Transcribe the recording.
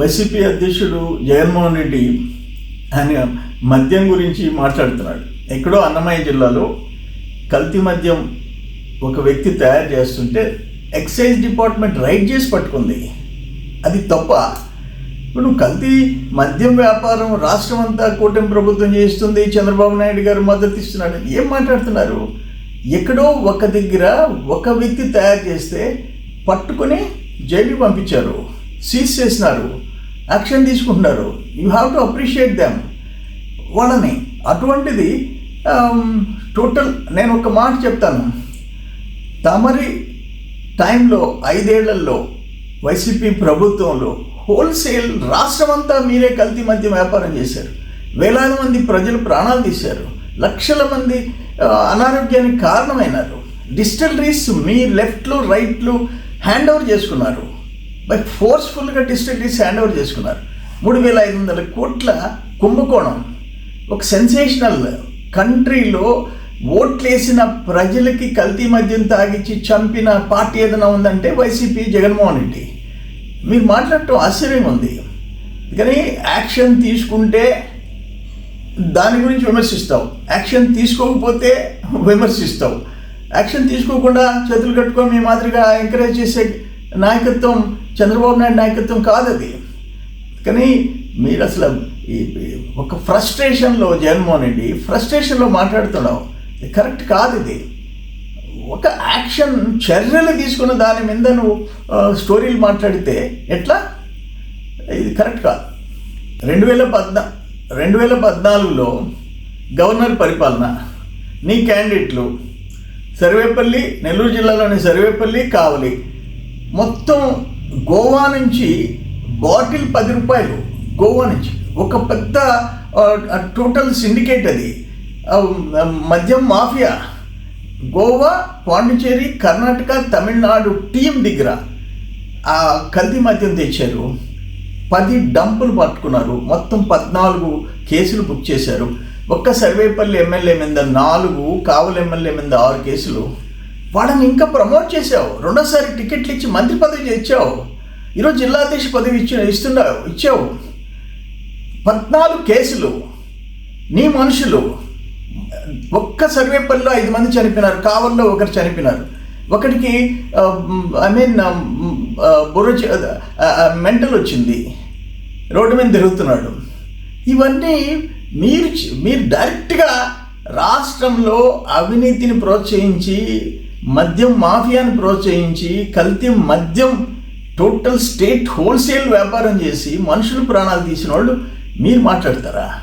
YCP అధ్యక్షుడు జగన్మోహన్ రెడ్డి ఆయన మద్యం గురించి మాట్లాడుతున్నాడు. ఎక్కడో అన్నమయ్య జిల్లాలో కల్తీ మద్యం ఒక వ్యక్తి తయారు చేస్తుంటే ఎక్సైజ్ డిపార్ట్మెంట్ రైడ్ చేసి పట్టుకుంది. అది తప్ప ఇప్పుడు కల్తీ మద్యం వ్యాపారం రాష్ట్రం అంతా కూటమి ప్రభుత్వం చేస్తుంది చంద్రబాబు నాయుడు గారు మద్దతు ఇస్తున్నాడు. ఏం మాట్లాడుతున్నారు? ఎక్కడో ఒక దగ్గర ఒక వ్యక్తి తయారు చేస్తే పట్టుకొని జైలు పంపించారు. సీజ్ చేసినారు. యాక్షన్ తీసుకుంటున్నారు you have to appreciate them వాళ్ళని అటువంటిది um, టోటల్ నేను ఒక మాట చెప్తాను. తమరి టైంలో ఐదేళ్ళలో వైసీపీ ప్రభుత్వంలో హోల్సేల్ రాష్ట్రమంతా మీరే కల్తీ మధ్య వ్యాపారం చేశారు. వేలాది మంది ప్రజలు ప్రాణాలు తీశారు. లక్షల మంది అనారోగ్యానికి కారణమైనారు. డిస్టిలరీస్ మీ లెఫ్ట్లు రైట్లు హ్యాండ్ ఓవర్ చేసుకున్నారు. మరి ఫోర్స్ఫుల్గా డిస్టిలరీస్ హ్యాండ్ ఓవర్ చేసుకున్నారు. మూడు వేల ఐదు వందల కోట్ల కుంభకోణం. ఒక సెన్సేషనల్ కంట్రీలో ఓట్లేసిన ప్రజలకి కల్తీ మద్యం తాగిచ్చి చంపిన పార్టీ ఏదైనా ఉందంటే వైసీపీ జగన్మోహన్ రెడ్డి. మీరు మాట్లాడటం ఆశ్చర్యం ఉంది. కానీ యాక్షన్ తీసుకుంటే దాని గురించి విమర్శిస్తావు. యాక్షన్ తీసుకోకపోతే విమర్శిస్తావు. యాక్షన్ తీసుకోకుండా చేతులు కట్టుకొని మీ మాదిరిగా ఎంకరేజ్ చేసే నాయకత్వం చంద్రబాబు నాయుడు నాయకత్వం కాదు అది. కానీ మీరు అసలు ఈ ఒక ఫ్రస్ట్రేషన్లో జగన్మోహన్ రెడ్డి ఫ్రస్ట్రేషన్లో మాట్లాడుతున్నావు. ఇది కరెక్ట్ కాదు ఇది. ఒక యాక్షన్ చర్యలు తీసుకున్న దాని మీద నువ్వు స్టోరీలు మాట్లాడితే ఎట్లా? ఇది కరెక్ట్ కాదు. రెండు వేల పద్నా రెండు వేల పద్నాలుగులో గవర్నర్ పరిపాలన నీ క్యాండిడేట్లు సర్వేపల్లి నెల్లూరు జిల్లాలోని సర్వేపల్లి కావలి మొత్తం గోవా నుంచి బాటిల్ పది రూపాయలు గోవా నుంచి. ఒక పెద్ద టోటల్ సిండికేట్ అది. మద్యం మాఫియా. గోవా పాండిచేరి కర్ణాటక తమిళనాడు టీం దగ్గర ఆ కల్తీ మద్యం తెచ్చారు. పది డంపులు పట్టుకున్నారు. మొత్తం పద్నాలుగు కేసులు బుక్ చేశారు. ఒక్క సర్వేపల్లి ఎమ్మెల్యే మీద నాలుగు కావలి ఎమ్మెల్యే మీద ఆరు కేసులు. వాళ్ళని ఇంకా ప్రమోట్ చేసావు. రెండోసారి టికెట్లు ఇచ్చి మంత్రి పదవి ఇచ్చావు. ఈరోజు జిల్లాధ్యక్ష పదవి ఇచ్చి ఇస్తున్నావు ఇచ్చావు. పద్నాలుగు కేసులు. నీ మనుషులు. ఒక్క సర్వేపల్లిలో ఐదు మంది చనిపోయినారు. కావల్లో ఒకరు చనిపోయినారు. ఒకటికి ఐ మీన్ బుర్ర మెంటల్ వచ్చింది. రోడ్డు మీద తిరుగుతున్నాడు. ఇవన్నీ మీరు మీరు డైరెక్ట్గా రాష్ట్రంలో అవినీతిని ప్రోత్సహించి మద్యం మాఫియాని ప్రోత్సహించి కల్తీ మద్యం టోటల్ స్టేట్ హోల్సేల్ వ్యాపారం చేసి మనుషులు ప్రాణాలు తీసిన వాళ్ళు మీరు మాట్లాడతారా?